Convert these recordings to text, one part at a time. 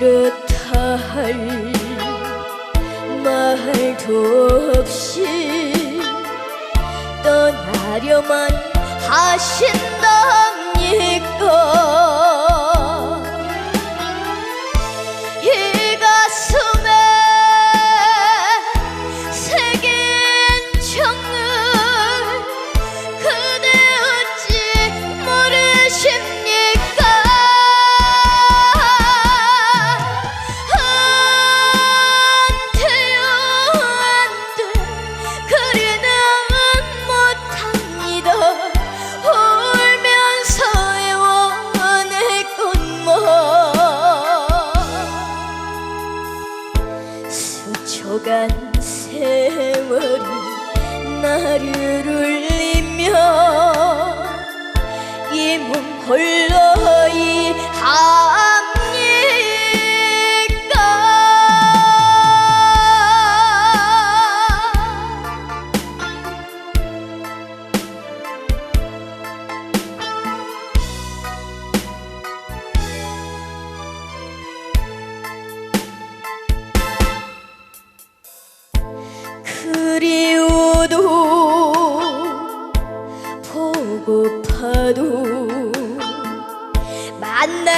이렇다 할 말도 없이 떠나려만 하신답니까.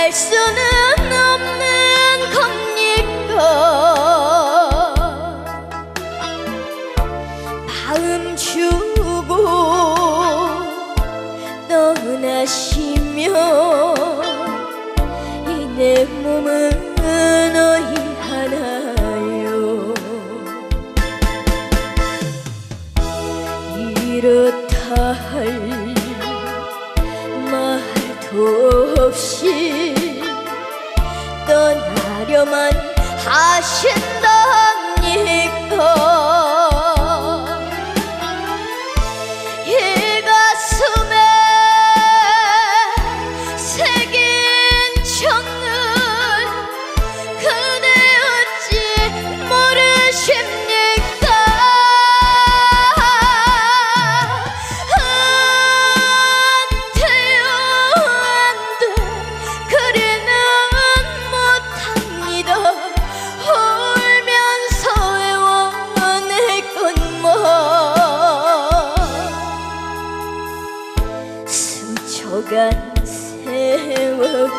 알 수는 없는 겁니까 마음 주고 떠나시면 없이 떠나려만 하신다니까. 오간 세월이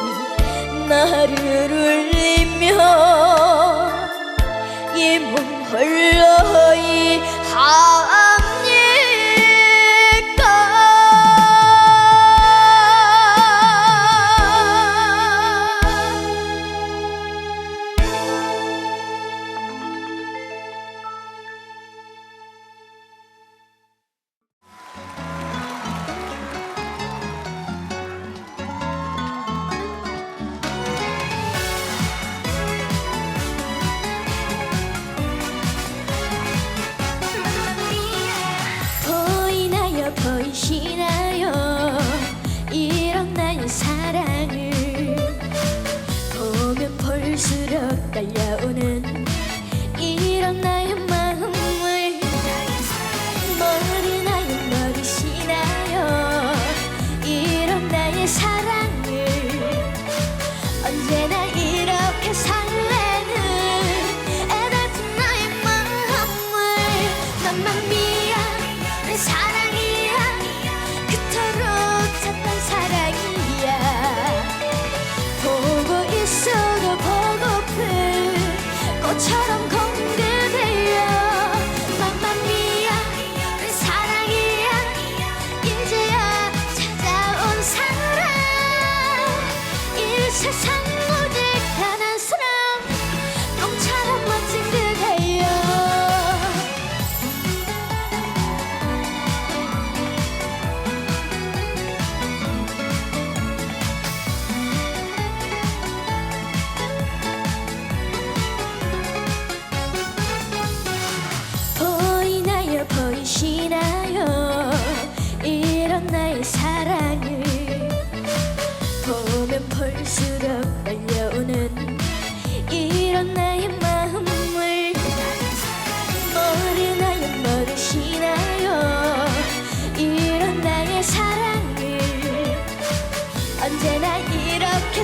나를 울리며 이몸 흘러 이 하.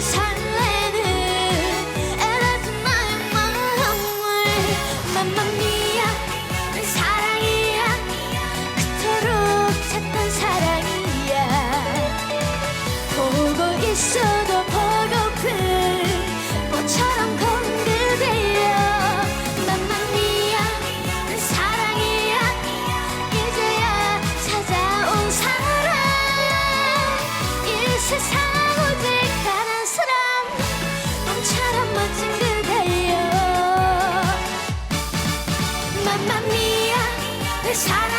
残 Deixar a